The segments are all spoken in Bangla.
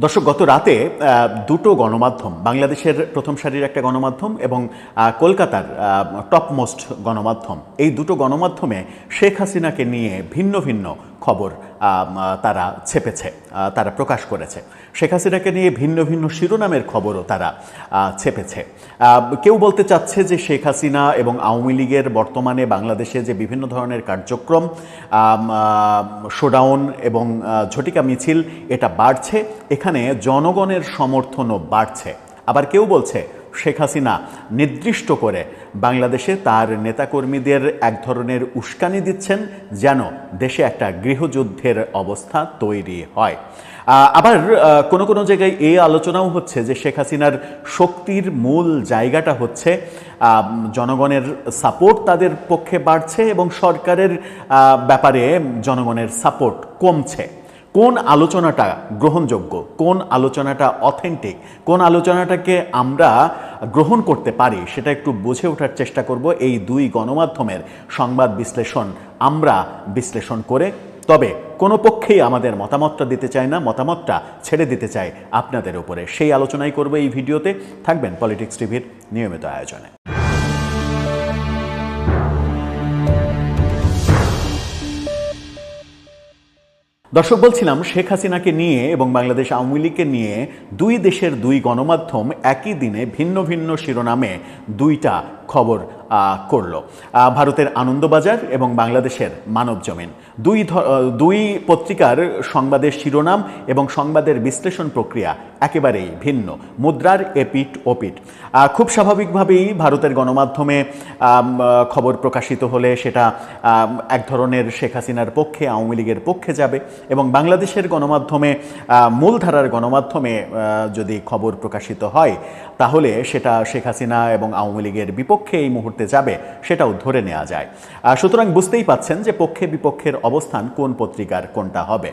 দর্শক, গত রাতে দুটো গণমাধ্যম, বাংলাদেশের প্রথম সারির একটা গণমাধ্যম এবং কলকাতার টপমোস্ট গণমাধ্যম, এই দুটো গণমাধ্যমে শেখ হাসিনাকে নিয়ে ভিন্ন ভিন্ন খবর তারা ছেপেছে তারা প্রকাশ করেছে। শেখ হাসিনাকে নিয়ে ভিন্ন ভিন্ন শিরোনামের খবরও তারা ছেপেছে। কেউ বলতে চাচ্ছে যে শেখ হাসিনা এবং আওয়ামী লীগের বর্তমানে বাংলাদেশে যে বিভিন্ন ধরনের কার্যক্রম শোডাউন এবং ঝটিকা মিছিল, এটা বাড়ছে। এখানে জনগণের সমর্থনও বাড়ছে। আবার কেউ বলছে শেখ হাসিনা নির্দিষ্ট করে বাংলাদেশে তার নেতাকর্মীদের এক ধরনের উস্কানি দিচ্ছেন যেন দেশে একটা গৃহযুদ্ধের অবস্থা তৈরি হয়। আবার কোনো কোনো জায়গায় এই আলোচনাও হচ্ছে যে শেখ হাসিনার শক্তির মূল জায়গাটা হচ্ছে জনগণের সাপোর্ট তাদের পক্ষে বাড়ছে এবং সরকারের ব্যাপারে জনগণের সাপোর্ট কমছে। কোন আলোচনাটা গ্রহণযোগ্য? কোন আলোচনাটা অথেন্টিক কোন আলোচনাটাকে আমরা গ্রহণ করতে পারি? সেটা একটু বুঝে ওঠার চেষ্টা করব এই দুই গণমাধ্যমের সংবাদ বিশ্লেষণ আমরা বিশ্লেষণ করে। তবে কোনো পক্ষেই আমাদের মতামতটা দিতে চায় না, মতামতটা ছেড়ে দিতে চায় আপনাদের উপরে। সেই আলোচনাই করব এই ভিডিওতে। থাকবেন পলিটিক্স টিভির নিয়মিত আয়োজনে। দর্শক, বলছিলাম, শেখ হাসিনাকে নিয়ে এবং বাংলাদেশ আওয়ামী লীগকে নিয়ে দুই দেশের দুই গণমাধ্যম একই দিনে ভিন্ন ভিন্ন শিরোনামে দুইটা খবর করল। ভারতের আনন্দবাজার এবং বাংলাদেশের মানব জমিন। দুই দুই পত্রিকার সংবাদের শিরোনাম এবং সংবাদের বিশ্লেষণ প্রক্রিয়া একেবারেই ভিন্ন। মুদ্রার এপিট ওপিট খুব স্বাভাবিকভাবেই ভারতের গণমাধ্যমে খবর প্রকাশিত হলে সেটা এক ধরনের শেখ হাসিনার পক্ষে, আওয়ামী লীগের পক্ষে যাবে এবং বাংলাদেশের গণমাধ্যমে মূলধারার গণমাধ্যমে যদি খবর প্রকাশিত হয়, তাহলে সেটা শেখ হাসিনা এবং আওয়ামী লীগের বিপক্ষে এই মুহূর্তে যাবে, সেটাও ধরে নেওয়া যায়। সুতরাং বুঝতেই পাচ্ছেন যে পক্ষে বিপক্ষের অবস্থান কোন পত্রিকার কোনটা হবে।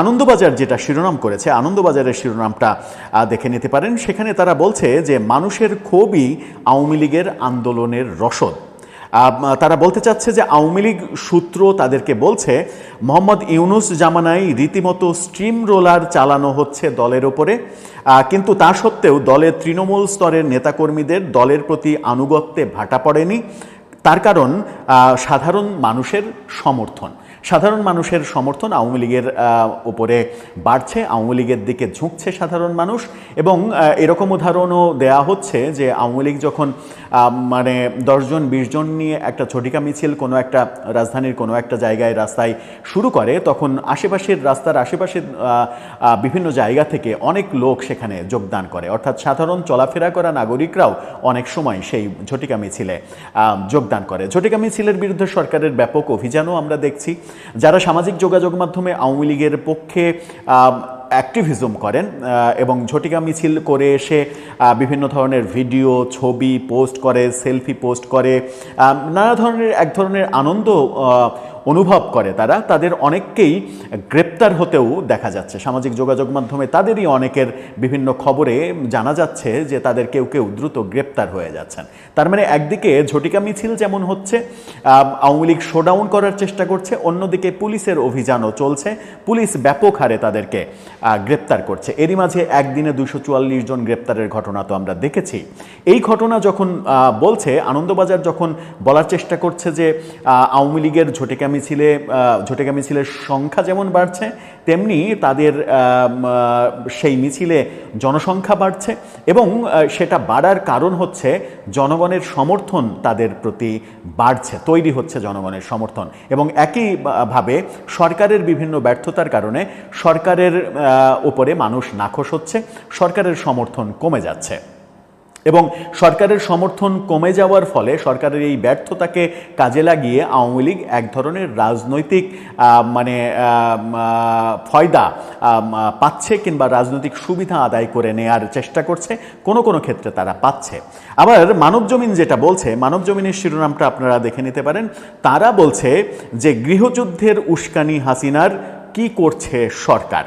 আনন্দবাজার যেটা শিরোনাম করেছে, আনন্দবাজারের শিরোনামটা দেখে নিতে পারেন। সেখানে তারা বলছে যে মানুষের ক্ষোভই আওয়ামী লীগের আন্দোলনের রসদ। তারা বলতে চাচ্ছে যে আওয়ামী লীগ সূত্র তাদেরকে বলছে, মোহাম্মদ ইউনুস জামানায় রীতিমতো স্ট্রিম রোলার চালানো হচ্ছে দলের ওপরে। কিন্তু তা সত্ত্বেও দলের তৃণমূল স্তরের নেতাকর্মীদের দলের প্রতি আনুগত্যে ভাটা পড়েনি। তার কারণ সাধারণ মানুষের সমর্থন। সাধারণ মানুষের সমর্থন আওয়ামী লীগের উপরে বাড়ছে, আওয়ামী লীগের দিকে ঝুঁকছে সাধারণ মানুষ এবং এরকম উদাহরণও দেয়া হচ্ছে যে আওয়ামী লীগ যখন মানে দশজন বিশ জন নিয়ে একটা ঝটিকা মিছিল, কোনো একটা রাজধানীর কোনো একটা জায়গায় রাস্তায় শুরু করে, তখন আশেপাশের রাস্তার আশেপাশের বিভিন্ন জায়গা থেকে অনেক লোক সেখানে যোগদান করে। অর্থাৎ সাধারণ চলাফেরা করা নাগরিকরাও অনেক সময় সেই ঝটিকা মিছিলে যোগদান করে। ঝটিকা মিছিলের বিরুদ্ধে সরকারের ব্যাপক অভিযানও আমরা দেখছি। যারা সামাজিক যোগাযোগ মাধ্যমে আওয়ামী লীগের পক্ষে অ্যাক্টিভিজম করেন এবং ঝটিকা মিছিল করে এসে বিভিন্ন ধরনের ভিডিও, ছবি পোস্ট করে, সেলফি পোস্ট করে নানা ধরনের, এক ধরনের আনন্দ অনুভব করে তারা, তাদের অনেককেই গ্রেপ্তার হতেও দেখা যাচ্ছে। সামাজিক যোগাযোগ মাধ্যমে তাদেরই অনেকের বিভিন্ন খবরে জানা যাচ্ছে যে তাদের কেউ কেউ দ্রুত গ্রেপ্তার হয়ে যাচ্ছেন। তার মানে একদিকে ঝটিকা মিছিল যেমন হচ্ছে আওয়ামী লীগ শোডাউন করার চেষ্টা করছে, অন্যদিকে পুলিশের অভিযানও চলছে। পুলিশ ব্যাপক হারে তাদেরকে গ্রেপ্তার করছে। এরই মাঝে একদিনে দুশো চুয়াল্লিশ জন গ্রেপ্তারের ঘটনা তো আমরা দেখেছি। এই ঘটনা যখন বলছে, আনন্দবাজার যখন বলার চেষ্টা করছে যে আওয়ামী লীগের ঝটিকা মিছিলে ঝটিকা মিছিলের সংখ্যা যেমন বাড়ছে, তেমনি তাদের সেই মিছিলে জনসংখ্যা বাড়ছে এবং সেটা বাড়ার কারণ হচ্ছে জনগণের সমর্থন তাদের প্রতি বাড়ছে, তৈরি হচ্ছে জনগণের সমর্থন এবং একইভাবে সরকারের বিভিন্ন ব্যর্থতার কারণে সরকারের উপরে মানুষ নাখোশ হচ্ছে, সরকারের সমর্থন কমে যাচ্ছে। এবং সরকারের সমর্থন কমে যাওয়ার ফলে সরকারের এই ব্যর্থতাকে কাজে লাগিয়ে আওয়ামী লীগ এক ধরনের রাজনৈতিক মানে ফয়দা পাচ্ছে কিংবা রাজনৈতিক সুবিধা আদায় করে নেয়ার চেষ্টা করছে, কোনো কোনো ক্ষেত্রে তারা পাচ্ছে। আবার মানব জমিন যেটা বলছে, মানব জমিনের শিরোনামটা আপনারা দেখে নিতে পারেন। তারা বলছে যে গৃহযুদ্ধের উস্কানি হাসিনার কি করছে সরকার?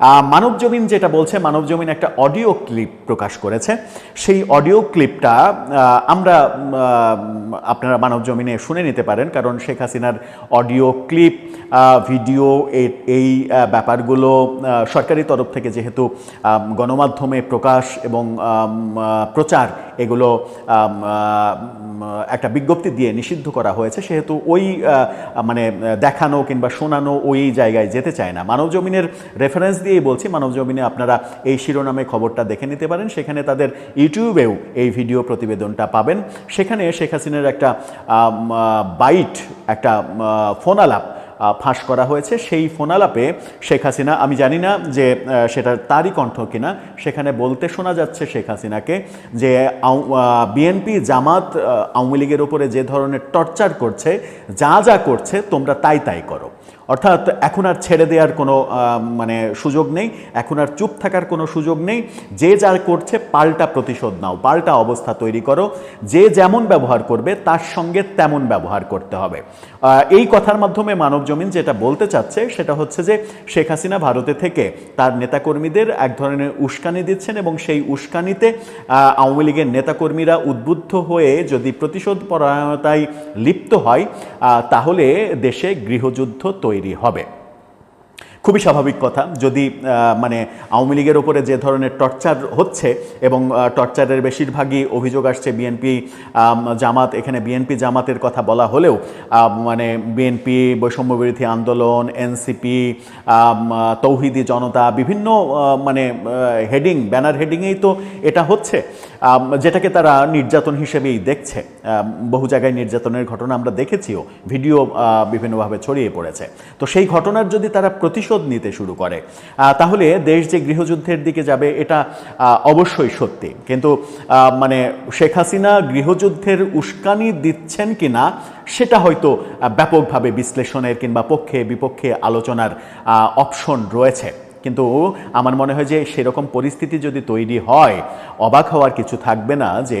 আহ, মানব জমিন যেটা বলছে মানব জমিন একটা অডিও ক্লিপ প্রকাশ করেছে। সেই অডিও ক্লিপটা আমরা আপনারা মানব জমিনে শুনে নিতে পারেন কারণ শেখ হাসিনার অডিও ক্লিপ ভিডিও এই ব্যাপারগুলো সরকারি তরফ থেকে যেহেতু গণমাধ্যমে প্রকাশ এবং প্রচার এগুলো একটা বিজ্ঞপ্তি দিয়ে নিষিদ্ধ করা হয়েছে। সেহেতু ওই মানে দেখানো কিংবা শোনানো ওই জায়গায় যেতে চায় না। মানব জমিনের রেফারেন্স দিয়েই বলছি মানব জমিনে আপনারা এই শিরোনামে খবরটা দেখে নিতে পারেন। সেখানে তাদের ইউটিউবেও এই ভিডিও প্রতিবেদনটা পাবেন। সেখানে শেখ হাসিনার একটা বাইট একটা আহ, ফোন আলাপ ফাঁস করা হয়েছে। সেই ফোনালাপে শেখ হাসিনা আমি জানি না যে সেটা তারই কণ্ঠ কিনা সেখানে বলতে শোনা যাচ্ছে শেখ হাসিনাকে যে বিএনপি জামাত আওয়ামী লীগের ওপরে যে ধরনের টর্চার করছে যা যা করছে তোমরা তাই তাই করো। অর্থাৎ এখন আর ছেড়ে দেওয়ার কোনো মানে সুযোগ নেই, এখন আর চুপ থাকার কোনো সুযোগ নেই। যে যা করছে পাল্টা প্রতিশোধ নাও, পাল্টা অবস্থা তৈরি করো। যে যেমন ব্যবহার করবে, তার সঙ্গে তেমন ব্যবহার করতে হবে। এই কথার মাধ্যমে মানব জমিন যেটা বলতে চাচ্ছে, সেটা হচ্ছে যে শেখ হাসিনা ভারতে থেকে তার নেতাকর্মীদের এক ধরনের উস্কানি দিচ্ছেন এবং সেই উস্কানিতে আওয়ামী লীগের নেতাকর্মীরা উদ্বুদ্ধ হয়ে যদি প্রতিশোধ পরায়ণতায় লিপ্ত হয় তাহলে দেশে গৃহযুদ্ধ তৈরি হবে। খুবই স্বাভাবিক কথা, যদি মানে আওয়ামী লীগের ওপরে যে ধরনের টর্চার হচ্ছে এবং টর্চারের বেশিরভাগই অভিযোগ আসছে বিএনপি জামাত, এখানে বিএনপি জামাতের কথা বলা হলেও মানে বিএনপি বৈষম্য বিরোধী আন্দোলন, এনসিপি তৌহিদি জনতা, বিভিন্ন মানে হেডিং, ব্যানার হেডিংয়েই তো এটা হচ্ছে। যেটাকে তারা নির্যাতন হিসেবেই দেখছে। বহু জায়গায় নির্যাতনের ঘটনা আমরা দেখেছিও, ভিডিও বিভিন্নভাবে ছড়িয়ে পড়েছে। তো সেই ঘটনার যদি তারা প্রতিশোধ নিতে শুরু করে তাহলে দেশ যে গৃহযুদ্ধের দিকে যাবে, এটা অবশ্যই সত্যি। কিন্তু মানে শেখ হাসিনা গৃহযুদ্ধের উস্কানি দিচ্ছেন কিনা, সেটা হয়তো ব্যাপকভাবে বিশ্লেষণের কিংবা পক্ষে বিপক্ষে আলোচনার অপশন রয়েছে। কিন্তু আমার মনে হয় যে সেরকম পরিস্থিতি যদি তৈরি হয়, অবাক হওয়ার কিছু থাকবে না যে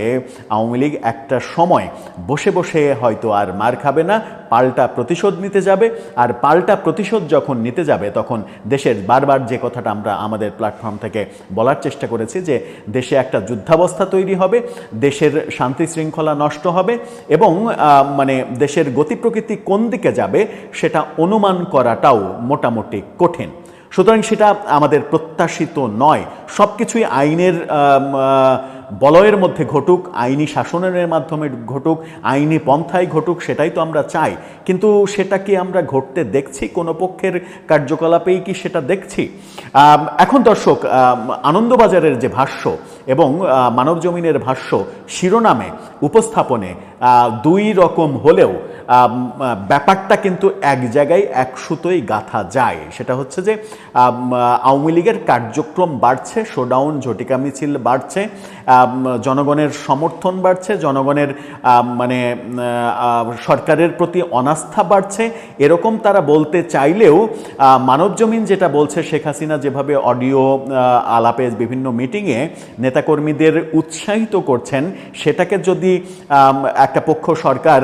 আওয়ামী লীগ একটা সময় বসে বসে হয়তো আর মার খাবে না, পাল্টা প্রতিশোধ নিতে যাবে, আর পাল্টা প্রতিশোধ যখন নিতে যাবে তখন দেশের বারবার যে কথাটা আমরা আমাদের প্ল্যাটফর্ম থেকে বলার চেষ্টা করেছি যে দেশে একটা যুদ্ধাবস্থা তৈরি হবে, দেশের শান্তি শৃঙ্খলা নষ্ট হবে এবং মানে দেশের গতি প্রকৃতি কোন দিকে যাবে সেটা অনুমান করাটাও মোটামুটি কঠিন। সুতরাং সেটা আমাদের প্রত্যাশিত নয়। সব কিছুই আইনের বলয়ের মধ্যে ঘটুক, আইনি শাসনের মাধ্যমে ঘটুক, আইনি পন্থায় ঘটুক, সেটাই তো আমরা চাই। কিন্তু সেটা কি আমরা ঘটতে দেখছি? কোনো পক্ষের কার্যকলাপেই কি সেটা দেখছি? এখন দর্শক আনন্দবাজারের যে ভাষ্য এবং আহ, মানব জমিনের ভাষ্য শিরোনামে উপস্থাপনে দুই রকম হলেও ব্যাপারটা কিন্তু এক জায়গায় এক সুতোই গাথা যায়। সেটা হচ্ছে যে আওয়ামী লীগের কার্যক্রম বাড়ছে শোডাউন ঝটিকা মিছিল বাড়ছে জনগণের সমর্থন বাড়ছে জনগণের মানে সরকারের প্রতি অনাস্থা বাড়ছে। এরকম তারা বলতে চাইলেও আহ, মানব জমিন যেটা বলছে শেখ হাসিনা যেভাবে অডিও আলাপে বিভিন্ন মিটিংয়ে নেতাকর্মীদের উৎসাহিত করছেন, সেটাকে যদি একটা পক্ষ সরকার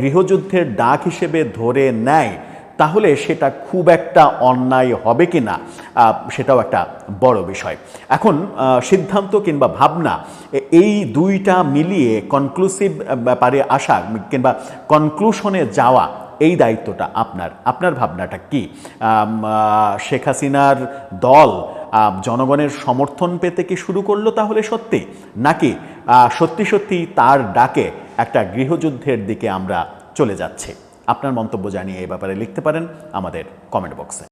গৃহযুদ্ধের ডাক হিসেবে ধরে নেয়, তাহলে সেটা খুব একটা অন্যায় হবে কি না সেটাও একটা বড় বিষয়। এখন সিদ্ধান্ত কিংবা ভাবনা এই দুইটা মিলিয়ে কনক্লুসিভ ব্যাপারে আসা কিংবা কনক্লুশনে যাওয়া, এই দায়িত্বটা আপনার। আপনার ভাবনাটা কি? শেখ হাসিনার দল জনগণের সমর্থন পেতে কি শুরু করল তাহলে সত্যি? নাকি সত্যি সত্যি তার ডাকে একটা গৃহযুদ্ধের দিকে আমরা চলে যাচ্ছে? আপনার মন্তব্য জানিয়ে এই ব্যাপারে লিখতে পারেন আমাদের কমেন্ট বক্সে।